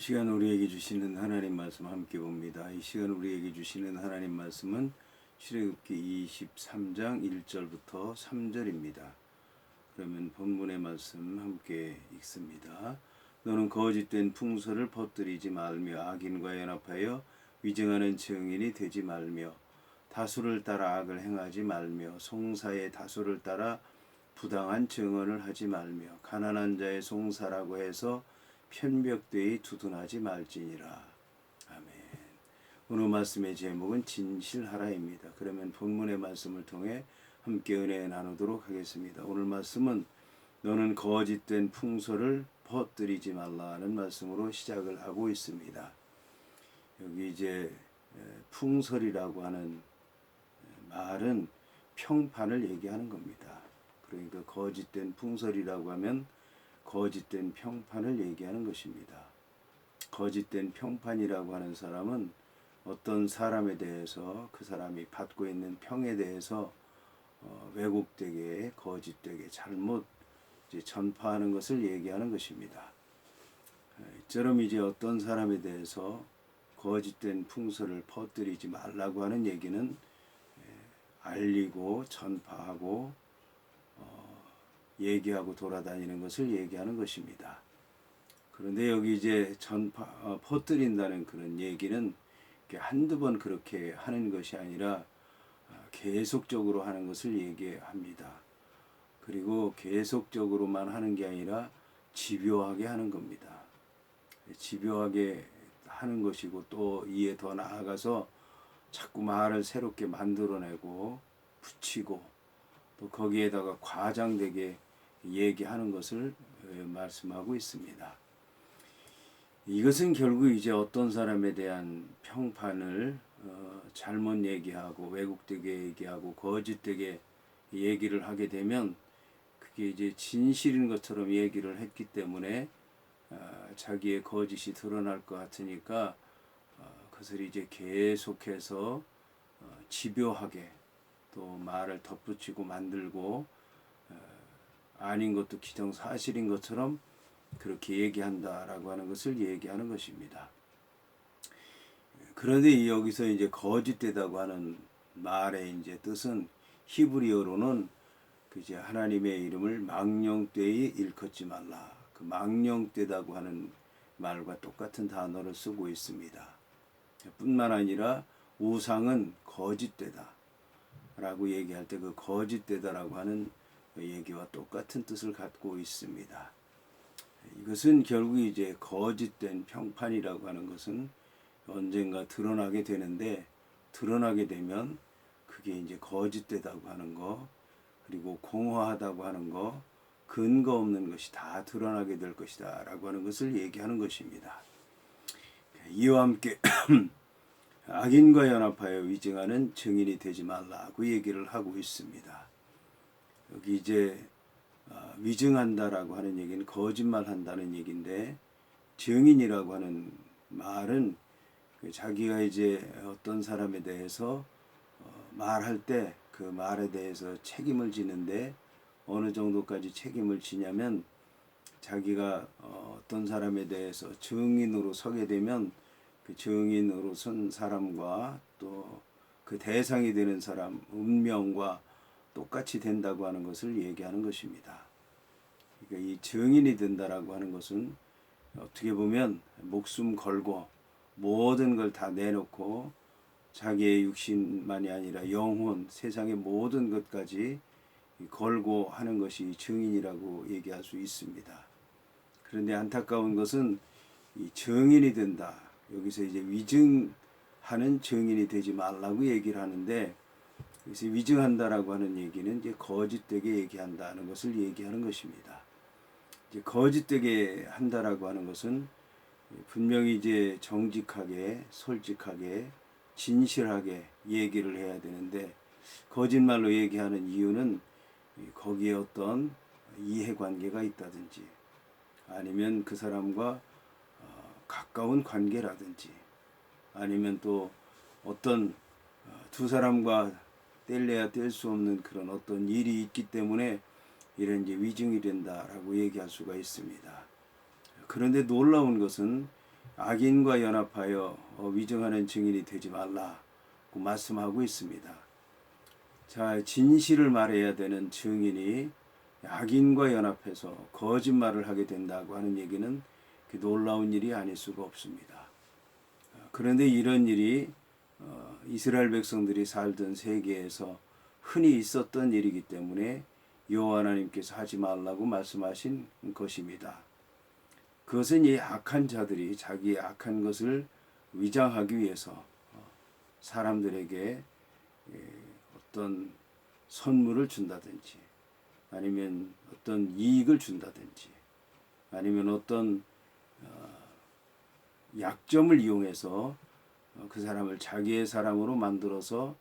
이 시간 우리에게 주시는 하나님 말씀 함께 봅니다. 이 시간 우리에게 주시는 하나님 말씀은 출애굽기 23장 1절부터 3절입니다. 그러면 본문의 말씀 함께 읽습니다. 너는 거짓된 풍설을 퍼뜨리지 말며 악인과 연합하여 위증하는 증인이 되지 말며 다수를 따라 악을 행하지 말며 송사의 다수를 따라 부당한 증언을 하지 말며 가난한 자의 송사라고 해서 편벽되이 두둔하지 말지니라. 아멘. 오늘 말씀의 제목은 진실하라입니다. 그러면 본문의 말씀을 통해 함께 은혜 나누도록 하겠습니다. 오늘 말씀은 너는 거짓된 풍설을 퍼뜨리지 말라는 말씀으로 시작을 하고 있습니다. 여기 이제 풍설이라고 하는 말은 평판을 얘기하는 겁니다. 그러니까 거짓된 풍설이라고 하면 거짓된 평판을 얘기하는 것입니다. 거짓된 평판이라고 하는 사람은 어떤 사람에 대해서 그 사람이 받고 있는 평에 대해서 어, 왜곡되게 거짓되게 잘못 전파하는 것을 얘기하는 것입니다. 이처럼 이제 어떤 사람에 대해서 거짓된 풍설을 퍼뜨리지 말라고 하는 얘기는 알리고 전파하고 어, 얘기하고 돌아다니는 것을 얘기하는 것입니다. 그런데 여기 이제 전파 어, 퍼뜨린다는 그런 얘기는 한두 번 그렇게 하는 것이 아니라 어, 계속적으로 하는 것을 얘기합니다. 그리고 계속적으로만 하는 게 아니라 집요하게 하는 겁니다. 집요하게 하는 것이고 또 이에 더 나아가서 자꾸 말을 새롭게 만들어내고 붙이고 또 거기에다가 과장되게 얘기하는 것을 말씀하고 있습니다. 이것은 결국 이제 어떤 사람에 대한 평판을 어, 잘못 얘기하고 왜곡되게 얘기하고 거짓되게 얘기를 하게 되면 그게 이제 진실인 것처럼 얘기를 했기 때문에 어, 자기의 거짓이 드러날 것 같으니까 어, 그것을 이제 계속해서 어, 집요하게 또 말을 덧붙이고 만들고 어, 아닌 것도 기정사실인 것처럼 그렇게 얘기한다라고 하는 것을 얘기하는 것입니다. 그런데 여기서 이제 거짓되다고 하는 말의 이제 뜻은 히브리어로는 그 이제 하나님의 이름을 망령되이 일컫지 말라. 그 망령되다고 하는 말과 똑같은 단어를 쓰고 있습니다. 뿐만 아니라 우상은 거짓되다. 라고 얘기할 때 그 거짓되다라고 하는 얘기와 똑같은 뜻을 갖고 있습니다. 이것은 결국 이제 거짓된 평판이라고 하는 것은 언젠가 드러나게 되는데 드러나게 되면 그게 이제 거짓되다고 하는 거 그리고 공허하다고 하는 거 근거 없는 것이 다 드러나게 될 것이다 라고 하는 것을 얘기하는 것입니다. 이와 함께 악인과 연합하여 위증하는 증인이 되지 말라 고 얘기를 하고 있습니다. 여기 이제 어, 위증한다라고 하는 얘기는 거짓말한다는 얘기인데 증인이라고 하는 말은 그 자기가 이제 어떤 사람에 대해서 어, 말할 때 그 말에 대해서 책임을 지는데 어느 정도까지 책임을 지냐면 자기가 어, 어떤 사람에 대해서 증인으로 서게 되면 그 증인으로 선 사람과 또 그 대상이 되는 사람 운명과 똑같이 된다고 하는 것을 얘기하는 것입니다. 그러니까 이 증인이 된다라고 하는 것은 어떻게 보면 목숨 걸고 모든 걸 다 내놓고 자기의 육신만이 아니라 영혼, 세상의 모든 것까지 걸고 하는 것이 증인이라고 얘기할 수 있습니다. 그런데 안타까운 것은 이 증인이 된다. 여기서 이제 위증하는 증인이 되지 말라고 얘기를 하는데 그래서 위증한다라고 하는 얘기는 이제 거짓되게 얘기한다는 것을 얘기하는 것입니다. 이제 거짓되게 한다라고 하는 것은 분명히 이제 정직하게, 솔직하게, 진실하게 얘기를 해야 되는데 거짓말로 얘기하는 이유는 거기에 어떤 이해관계가 있다든지 아니면 그 사람과 가까운 관계라든지 아니면 또 어떤 두 사람과 뗄래야 뗄 수 없는 그런 어떤 일이 있기 때문에 이런 이제 위증이 된다라고 얘기할 수가 있습니다. 그런데 놀라운 것은 악인과 연합하여 어, 위증하는 증인이 되지 말라고 말씀하고 있습니다. 자, 진실을 말해야 되는 증인이 악인과 연합해서 거짓말을 하게 된다고 하는 얘기는 그 놀라운 일이 아닐 수가 없습니다. 어, 그런데 이런 일이 어, 이스라엘 백성들이 살던 세계에서 흔히 있었던 일이기 때문에 여호와 하나님께서 하지 말라고 말씀하신 것입니다. 그것은 이 악한 자들이 자기의 악한 것을 위장하기 위해서 어, 사람들에게 예, 어떤 선물을 준다든지 아니면 어떤 이익을 준다든지 아니면 어떤 어, 약점을 이용해서 어, 그 사람을 자기의 사람으로 만들어서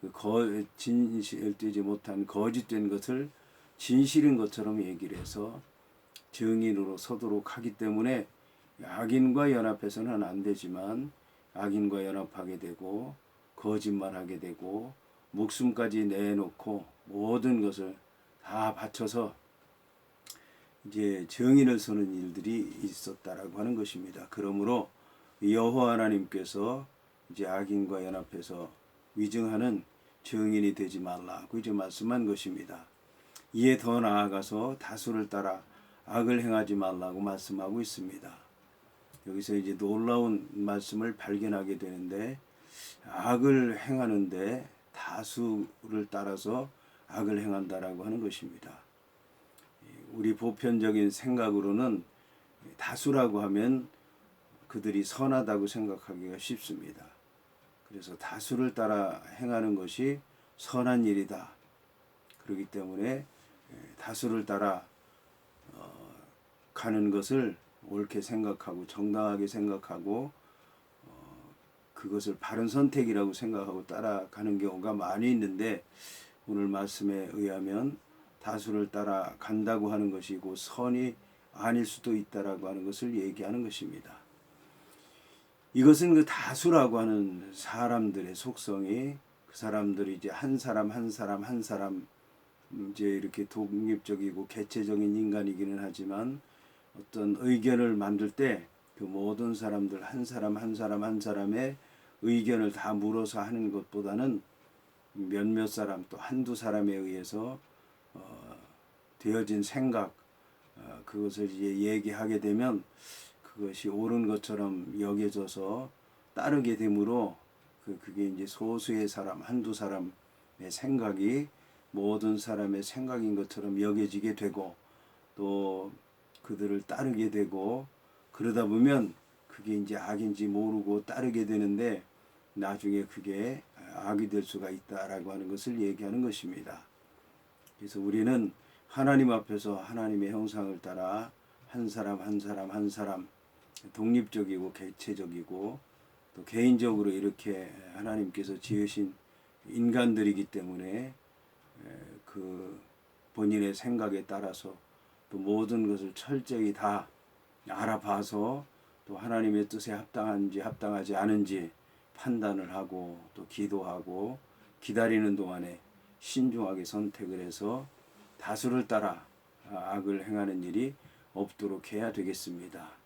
그 거, 진실되지 못한 거짓된 것을 진실인 것처럼 얘기를 해서 증인으로 서도록 하기 때문에 악인과 연합해서는 안 되지만 악인과 연합하게 되고 거짓말하게 되고 목숨까지 내놓고 모든 것을 다 바쳐서 이제 정인을 서는 일들이 있었다라고 하는 것입니다. 그러므로 여호와 하나님께서 이제 악인과 연합해서 위증하는 정인이 되지 말라고 이제 말씀한 것입니다. 이에 더 나아가서 다수를 따라 악을 행하지 말라고 말씀하고 있습니다. 여기서 이제 놀라운 말씀을 발견하게 되는데 악을 행하는데 다수를 따라서 악을 행한다라고 하는 것입니다. 우리 보편적인 생각으로는 다수라고 하면 그들이 선하다고 생각하기가 쉽습니다. 그래서 다수를 따라 행하는 것이 선한 일이다. 그렇기 때문에 다수를 따라 어, 가는 것을 옳게 생각하고 정당하게 생각하고 어, 그것을 바른 선택이라고 생각하고 따라가는 경우가 많이 있는데 오늘 말씀에 의하면 다수를 따라 간다고 하는 것이고 선이 아닐 수도 있다라고 하는 것을 얘기하는 것입니다. 이것은 그 다수라고 하는 사람들의 속성이 그 사람들이 이제 한 사람 한 사람 한 사람 이제 이렇게 독립적이고 개체적인 인간이기는 하지만 어떤 의견을 만들 때 그 모든 사람들 한 사람 한 사람 한 사람의 의견을 다 물어서 하는 것보다는 몇몇 사람 또 한두 사람에 의해서 어, 되어진 생각 어, 그것을 이제 얘기하게 되면 그것이 옳은 것처럼 여겨져서 따르게 되므로 그 그게 이제 소수의 사람 한두 사람의 생각이 모든 사람의 생각인 것처럼 여겨지게 되고 또 그들을 따르게 되고 그러다 보면 그게 이제 악인지 모르고 따르게 되는데 나중에 그게 악이 될 수가 있다라고 하는 것을 얘기하는 것입니다. 그래서 우리는 하나님 앞에서 하나님의 형상을 따라 한 사람 한 사람 한 사람 독립적이고 개체적이고 또 개인적으로 이렇게 하나님께서 지으신 인간들이기 때문에 그 본인의 생각에 따라서 또 모든 것을 철저히 다 알아봐서 또 하나님의 뜻에 합당한지 합당하지 않은지 판단을 하고 또 기도하고 기다리는 동안에 신중하게 선택을 해서 다수를 따라 악을 행하는 일이 없도록 해야 되겠습니다.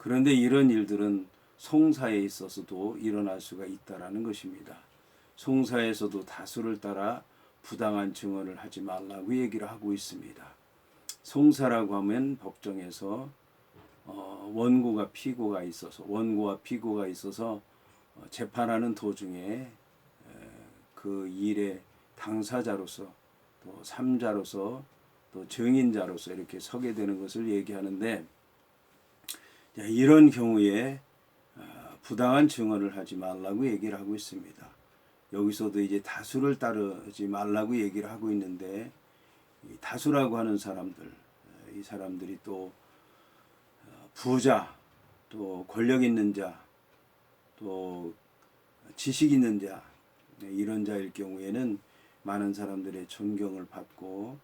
그런데 이런 일들은 송사에 있어서도 일어날 수가 있다라는 것입니다. 송사에서도 다수를 따라 부당한 증언을 하지 말라고 얘기를 하고 있습니다. 송사라고 하면 법정에서 어, 원고가 피고가 있어서 원고와 피고가 있어서 어, 재판하는 도중에 에, 그 일의 당사자로서 또 삼자로서 또 증인자로서 이렇게 서게 되는 것을 얘기하는데 이런 경우에 어, 부당한 증언을 하지 말라고 얘기를 하고 있습니다. 여기서도 이제 다수를 따르지 말라고 얘기를 하고 있는데 다수라고 하는 사람들 이 사람들이 또 어, 부자 또 권력 있는 자 또 지식 있는 자 네, 이런 자일 경우에는 많은 사람들의 존경을 받고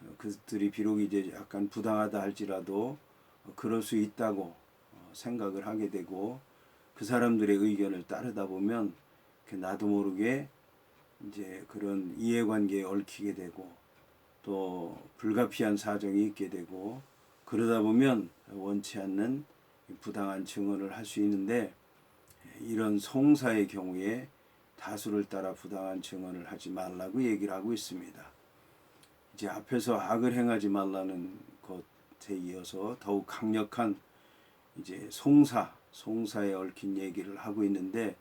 어, 그들이 비록 이제 약간 부당하다 할지라도 그럴 수 있다고 어, 생각을 하게 되고 그 사람들의 의견을 따르다 보면 나도 모르게 이제 그런 이해관계에 얽히게 되고 또 불가피한 사정이 있게 되고 그러다 보면 원치 않는 부당한 증언을 할 수 있는데 이런 송사의 경우에 다수를 따라 부당한 증언을 하지 말라고 얘기를 하고 있습니다. 이제 앞에서 악을 행하지 말라는 것에 이어서 더욱 강력한 이제 송사, 송사에 얽힌 얘기를 하고 있는데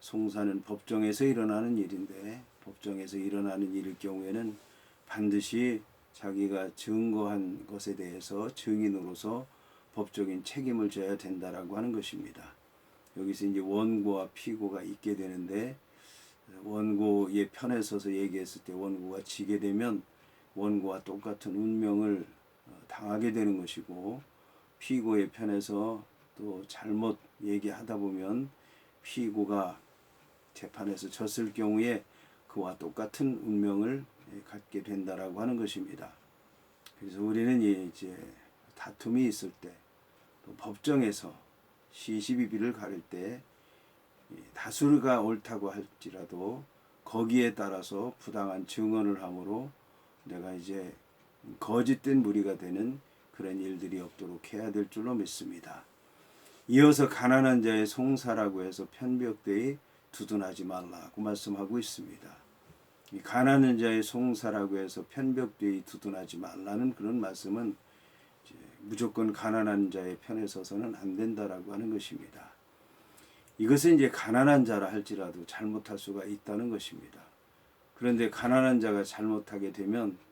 송사는 법정에서 일어나는 일인데 법정에서 일어나는 일일 경우에는 반드시 자기가 증거한 것에 대해서 증인으로서 법적인 책임을 져야 된다라고 하는 것입니다. 여기서 이제 원고와 피고가 있게 되는데 원고의 편에 서서 얘기했을 때 원고가 지게 되면 원고와 똑같은 운명을 어, 당하게 되는 것이고 피고의 편에서 또 잘못 얘기하다 보면 피고가 재판에서 졌을 경우에 그와 똑같은 운명을 예, 갖게 된다라고 하는 것입니다. 그래서 우리는 이제 다툼이 있을 때, 또 법정에서 시시비비를 가릴 때 다수가 옳다고 할지라도 거기에 따라서 부당한 증언을 함으로 내가 이제 거짓된 무리가 되는 그런 일들이 없도록 해야 될 줄로 믿습니다. 이어서 가난한 자의 송사라고 해서 편벽되이 두둔하지 말라고 말씀하고 있습니다. 이 가난한 자의 송사라고 해서 편벽되이 두둔하지 말라는 그런 말씀은 무조건 가난한 자의 편에 서서는 안 된다라고 하는 것입니다. 이것은 이제 가난한 자라 할지라도 잘못할 수가 있다는 것입니다. 그런데 가난한 자가 잘못하게 되면 아,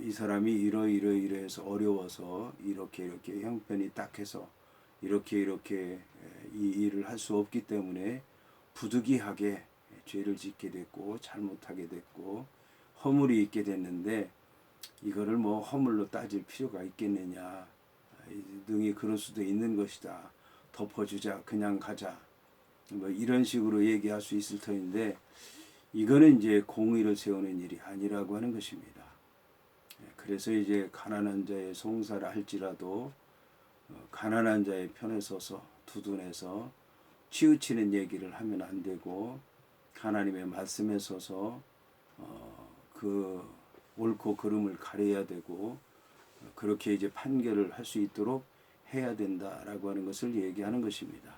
이 사람이 이러이러 이러해서 어려워서 이렇게 이렇게 형편이 딱해서 이렇게 이렇게 이 일을 할 수 없기 때문에 부득이하게 죄를 짓게 됐고 잘못하게 됐고 허물이 있게 됐는데 이거를 뭐 허물로 따질 필요가 있겠느냐. 능히 그럴 수도 있는 것이다. 덮어주자 그냥 가자. 뭐 이런 식으로 얘기할 수 있을 터인데 이거는 이제 공의를 세우는 일이 아니라고 하는 것입니다. 예, 그래서 이제 가난한 자의 송사를 할지라도 어, 가난한 자의 편에 서서 두둔해서 치우치는 얘기를 하면 안 되고 하나님의 말씀에 서서 어, 그 옳고 그름을 가려야 되고 그렇게 이제 판결을 할 수 있도록 해야 된다라고 하는 것을 얘기하는 것입니다.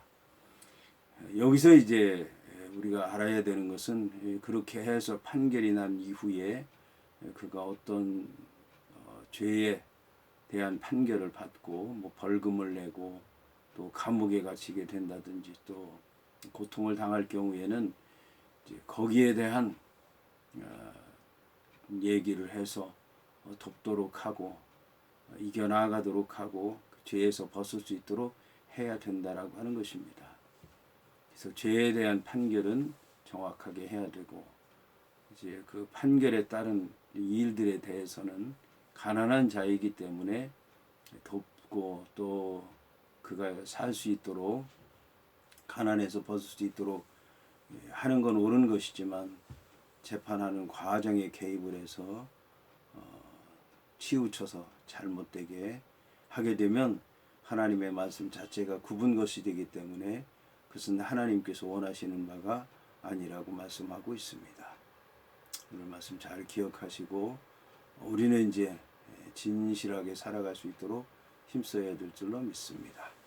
여기서 이제 우리가 알아야 되는 것은 그렇게 해서 판결이 난 이후에 그가 어떤 어, 죄에 대한 판결을 받고 뭐 벌금을 내고 또 감옥에 갇히게 된다든지 또 고통을 당할 경우에는 거기에 대한 어, 얘기를 해서 어, 돕도록 하고 이겨나가도록 하고 그 죄에서 벗을 수 있도록 해야 된다라고 하는 것입니다. 그래서 죄에 대한 판결은 정확하게 해야 되고 이제 그 판결에 따른 일들에 대해서는 가난한 자이기 때문에 돕고 또 그가 살 수 있도록 가난에서 벗을 수 있도록 하는 건 옳은 것이지만 재판하는 과정에 개입을 해서 어, 치우쳐서 잘못되게 하게 되면 하나님의 말씀 자체가 굽은 것이 되기 때문에 그것은 하나님께서 원하시는 바가 아니라고 말씀하고 있습니다. 오늘 말씀 잘 기억하시고 우리는 이제 진실하게 살아갈 수 있도록 힘써야 될 줄로 믿습니다.